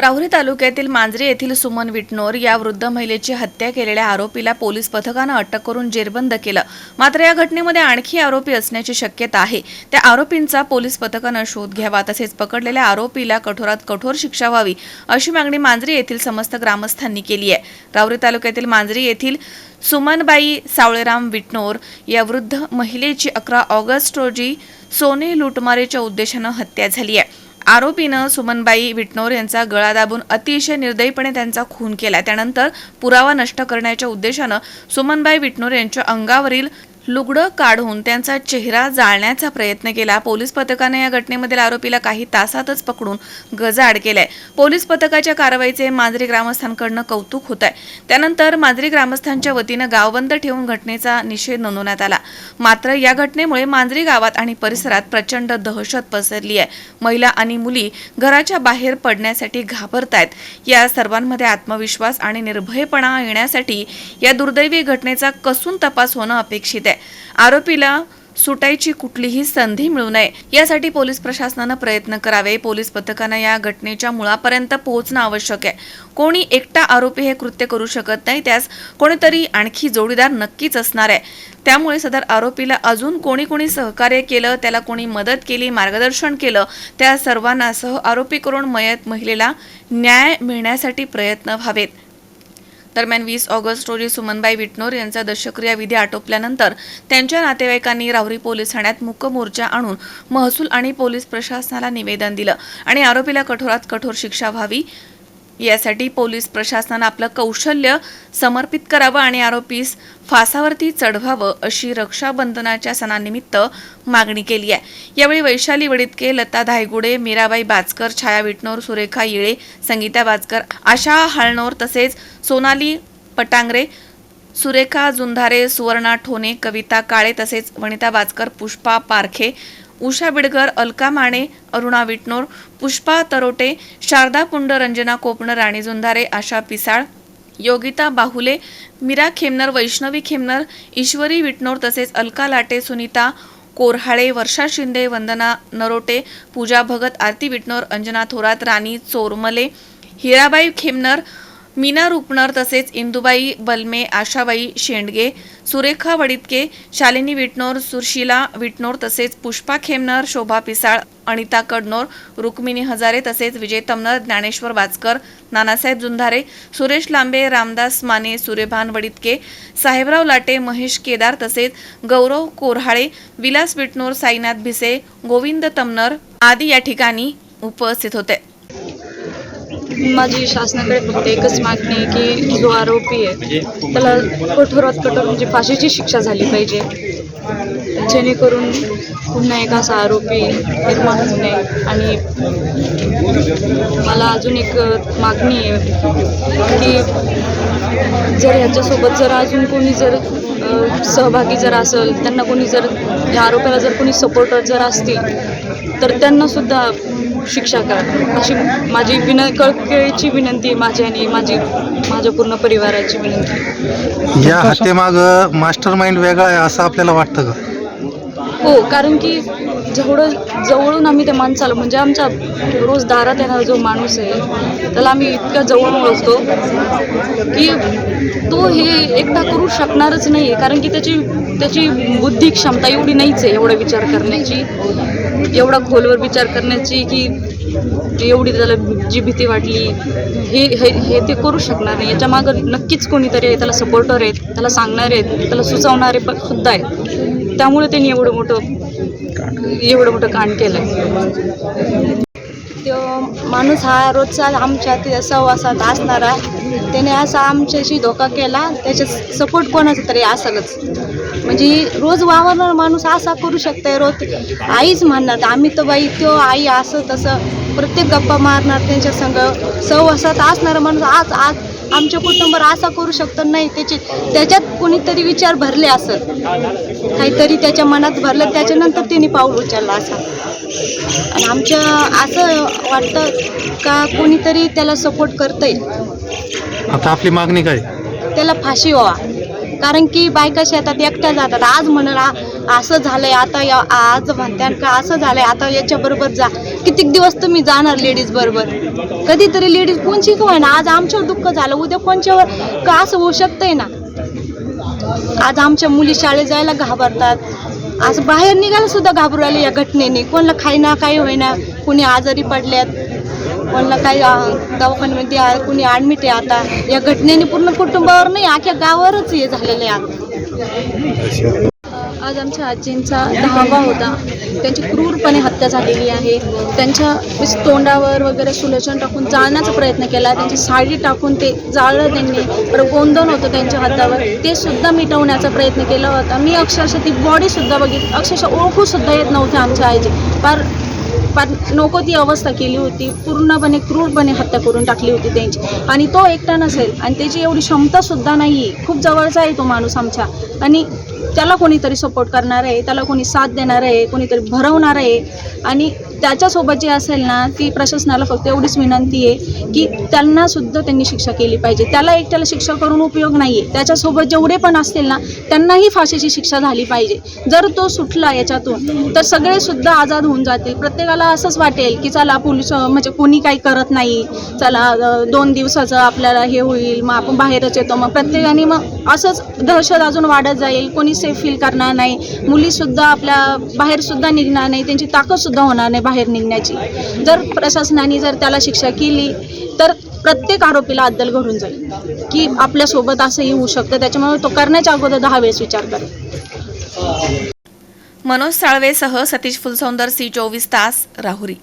राहुरी तालुक्यातील मांजरी येथील सुमन विटनोर या वृद्ध महिलेची हत्या केलेल्या आरोपीला पोलीस पथकानं अटक करून जेरबंद केलं. मात्र या घटनेमध्ये आणखी आरोपी असण्याची शक्यता आहे. त्या आरोपींचा पोलीस पथकानं शोध घ्यावा तसेच पकडलेल्या आरोपीला कठोरात कठोर शिक्षा व्हावी अशी मागणी मांजरी येथील समस्त ग्रामस्थांनी केली आहे. राहुरी तालुक्यातील मांजरी येथील सुमनबाई सावळेराम विटनोर या वृद्ध महिलेची अकरा ऑगस्ट रोजी सोने लुटमारेच्या उद्देशानं हत्या झाली आहे. आरोपीनं सुमनबाई विटनोर यांचा गळा दाबून अतिशय निर्दयीपणे त्यांचा खून केला त्यानंतर पुरावा नष्ट करण्याच्या उद्देशानं सुमनबाई विटनोर यांच्या अंगावरील लुगडं काढून त्यांचा चेहरा जाळण्याचा प्रयत्न केला. पोलीस पथकाने या घटनेमधील आरोपीला काही तासातच पकडून गजाआड केलाय. पोलीस पथकाच्या कारवाईचे मांजरी ग्रामस्थांकडनं कौतुक होत आहे त्यानंतर मांजरी ग्रामस्थांच्या वतीनं गावबंद ठेवून घटनेचा निषेध नोंदवण्यात आला. मात्र या घटनेमुळे मांजरी गावात आणि परिसरात प्रचंड दहशत पसरली आहे महिला आणि मुली घराच्या बाहेर पडण्यासाठी घाबरतायत. या सर्वांमध्ये आत्मविश्वास आणि निर्भयपणा येण्यासाठी या दुर्दैवी घटनेचा कसून तपास होणं अपेक्षित आहे. आरोपीला सुटायची कुठलीही संधी मिळू नये. यासाठी पोलीस प्रशासनानं प्रयत्न करावे. पोलीस पथकानं या घटनेच्या मुळापर्यंत पोहोचणं आवश्यक आहे. कोणी एकटा आरोपी हे कृत्य करू शकत नाही त्यास कोणीतरी आणखी जोडीदार नक्कीच असणार आहे. त्यामुळे सदर आरोपीला अजून कोणी कोणी सहकार्य केलं त्याला कोणी मदत केली मार्गदर्शन केलं त्या सर्वांना सह आरोपी करून मयत महिलेला न्याय मिळण्यासाठी प्रयत्न व्हावेत. दरम्यान वीस ऑगस्ट रोजी सुमनबाई विटनोर यांचा दशक्रिया विधी आटोपल्यानंतर त्यांच्या नातेवाईकांनी राहुरी पोलीस ठाण्यात मुक मोर्चा आणून महसूल आणि पोलीस प्रशासनाला निवेदन दिलं आणि आरोपीला कठोरात कठोर शिक्षा व्हावी यासाठी पोलीस प्रशासनानं आपलं कौशल्य समर्पित करावं आणि आरोपीस फासावरती चढवावं अशी रक्षाबंधनाच्या सणानिमित्त मागणी केली आहे. यावेळी वैशाली वडितके लता धायगुडे मीराबाई बाजकर छाया विटनोर सुरेखा येळे संगीता बाजकर आशा हाळनोर तसेच सोनाली पटांगरे सुरेखा जुंधारे सुवर्णा ठोणे कविता काळे तसेच वनिता बाचकर पुष्पा पारखे उषा बिडकर अलका माने अरुणा विटनोर पुष्पा तरोटे शारदा पुंड रंजना कोपण राणी जुंधारे आशा पिसाळ योगिता बाहुले मीरा खेमनर वैष्णवी खेमनर ईश्वरी विटनोर तसेच अलका लाटे सुनीता कोरहाळे वर्षा शिंदे वंदना नरोटे पूजा भगत आरती विटनोर अंजना थोरात राणी चोरमले हिराबाई खेमनर मीना रुपणार तसेच इंदुबाई बलमे आशाबाई शेंडगे सुरेखा वडितके शालिनी विटनोर सुरशिला विटनोर तसेच पुष्पा खेमनर शोभा पिसाळ अनिता कडनोर रुक्मिणी हजारे तसेच विजय तमनर ज्ञानेश्वर वाचकर नानासाहेब जुंधारे सुरेश लांबे रामदास माने सूर्यभान वडितके साहेबराव लाटे महेश केदार तसेच गौरव कोरहाळे विलास विटनोर साईनाथ भिसे गोविंद तमनर आदी या ठिकाणी उपस्थित होते. माझी शासनाकडे फक्त एकच मागणी आहे की जो आरोपी आहे त्याला कठोरात कठोर म्हणजे फाशीची शिक्षा झाली पाहिजे. जेणेकरून पुन्हा एक असा आरोपी निर्माण होऊ नये. आणि मला अजून एक मागणी आहे की जर ह्याच्यासोबत जर अजून कोणी जर सहभागी जर असेल त्यांना कोणी जर या आरोपाला जर कोणी सपोर्टर जर असतील तर त्यांना सुद्धा शिक्षा करा अशी माझी विन कळकळीची विनंती आहे माझी आणि माझी माझ्या पूर्ण परिवाराची विनंती. या हत्येमाग मास्टर माइंड वेगळा आहे असं आपल्याला वाटतं का हो कारण की जेवढं जवळून आम्ही त्या माणसाला म्हणजे आमच्या रोज दारात येणारा जो माणूस आहे त्याला आम्ही इतक्या जवळून ओळखतो की तो हे एकटा करू शकणारच नाही आहे कारण की त्याची त्याची बुद्धी क्षमता एवढी नाहीच आहे एवढा विचार करण्याची एवढा खोलवर विचार करण्याची की एवढी त्याला जी भीती वाटली हे हे हे ते करू शकणार नाही. याच्या मागं नक्कीच कोणीतरी आहे त्याला सपोर्टर आहेत त्याला सांगणारे आहेत त्याला सुचवणारे पण सुद्धा आहेत. त्यामुळे त्यांनी एवढं मोठं एवढं मोठं कांड केलं तो माणूस हा रोजचा आमच्या सहवासात असणारा त्याने असा आमच्याशी धोका केला त्याच्या सपोर्ट कोणाचा तरी असलच. म्हणजे रोज वावरणारा माणूस असा करू शकतोय रोज आईच म्हणणार आम्ही तर बाई तो आई असं तसं प्रत्येक गप्पा मारणार त्यांच्या संग सहवासात असणारा माणूस आज आज आमच्या कुटुंबावर असा करू शकतो नाही त्याचे त्याच्यात कोणीतरी विचार भरले असत काहीतरी त्याच्या मनात भरलं त्याच्यानंतर त्यांनी पाऊल उचललं असा. आणि आमच्या असं वाटतं का कोणीतरी त्याला सपोर्ट करतंय. आता आपली मागणी काय? त्याला फाशी व्हावा. कारण की बायका शेतात एकट्या जातात. आज म्हणाल "आ- असं झालंय आता या आज म्हणत्यान का असं झालंय आता याच्याबरोबर जा. कितीक दिवस तुम्ही जाणार लेडीज बरोबर? कधीतरी लेडीज कोणची का ना? आज आमच्यावर दुःख झालं उद्या कोणच्यावर? का असं होऊ शकतंय ना? आज आमच्या मुली शाळेत जायला घाबरतात. आज बाहेर निघायला सुद्धा घाबरू राहिले या घटनेने. कोणाला खायना काही होईना कोणी आजारी पडल्यात. कोणाला काही दवाखान्यामध्ये आ- ॲडमिट आहे आता. या घटनेने पूर्ण कुटुंबावर नाही अख्ख्या गावावरच हे झालेलं आहे आता. आज आमच्या आजींचा दहावा होता. त्यांची क्रूरपणे हत्या झालेली आहे. त्यांच्या तोंडावर वगैरे सुलोचन टाकून जाळण्याचा प्रयत्न केला. त्यांची साडी टाकून ते जाळलं त्यांनी. गोंधळ होतं त्यांच्या हातावर. ते सुद्धा मिटवण्याचा प्रयत्न केला होता. मी अक्षरशः ती बॉडीसुद्धा बघितली अक्षरशः ओळखूसुद्धा येत नव्हत्या आमच्या आईची. फार फार नको ती अवस्था केली होती. पूर्णपणे क्रूरपणे हत्या करून टाकली होती त्यांची. आणि तो एकटा नसेल आणि त्याची एवढी क्षमतासुद्धा नाही आहे खूप जवळचा आहे तो माणूस आमच्या. आणि त्याला कोणीतरी सपोर्ट करणार आहे त्याला कोणी साथ देणार आहे कोणीतरी भरवणार आहे. आणि त्याच्यासोबत जे असेल ना ती प्रशासनाला फक्त एवढीच विनंती आहे की त्यांनासुद्धा त्यांनी शिक्षा केली पाहिजे. त्याला एकट्याला शिक्षा करून उपयोग नाही आहे त्याच्यासोबत जेवढे पण असतील ना त्यांनाही फाशीची शिक्षा झाली पाहिजे. जर तो सुटला याच्यातून तर सगळेसुद्धा आजाद होऊन जातील. प्रत्येकाला असंच वाटेल की चला पोलीस म्हणजे कोणी काही करत नाही. चला दोन दिवसाचं आपल्याला हे होईल मग आपण बाहेरच येतो. मग प्रत्येकाने मग असंच दहशत अजून वाढत जाईल. कोणी सेफ फील करणार नाही. मुलीसुद्धा आपल्या बाहेरसुद्धा निघणार नाही. त्यांची ताकदसुद्धा होणार नाही. बाहेर निघण्याची. जर प्रशासनाने जर त्याला शिक्षा केली तर प्रत्येक आरोपीला अद्दल घडून जाईल. की आपल्यासोबत असंही होऊ शकतं. त्याच्यामुळे तो करण्याच्या अगोदर दहा वेळेस विचार करेल. मनोज साळवेसह सतीश फुलसौंदर सी चोवीस तास राहुरी.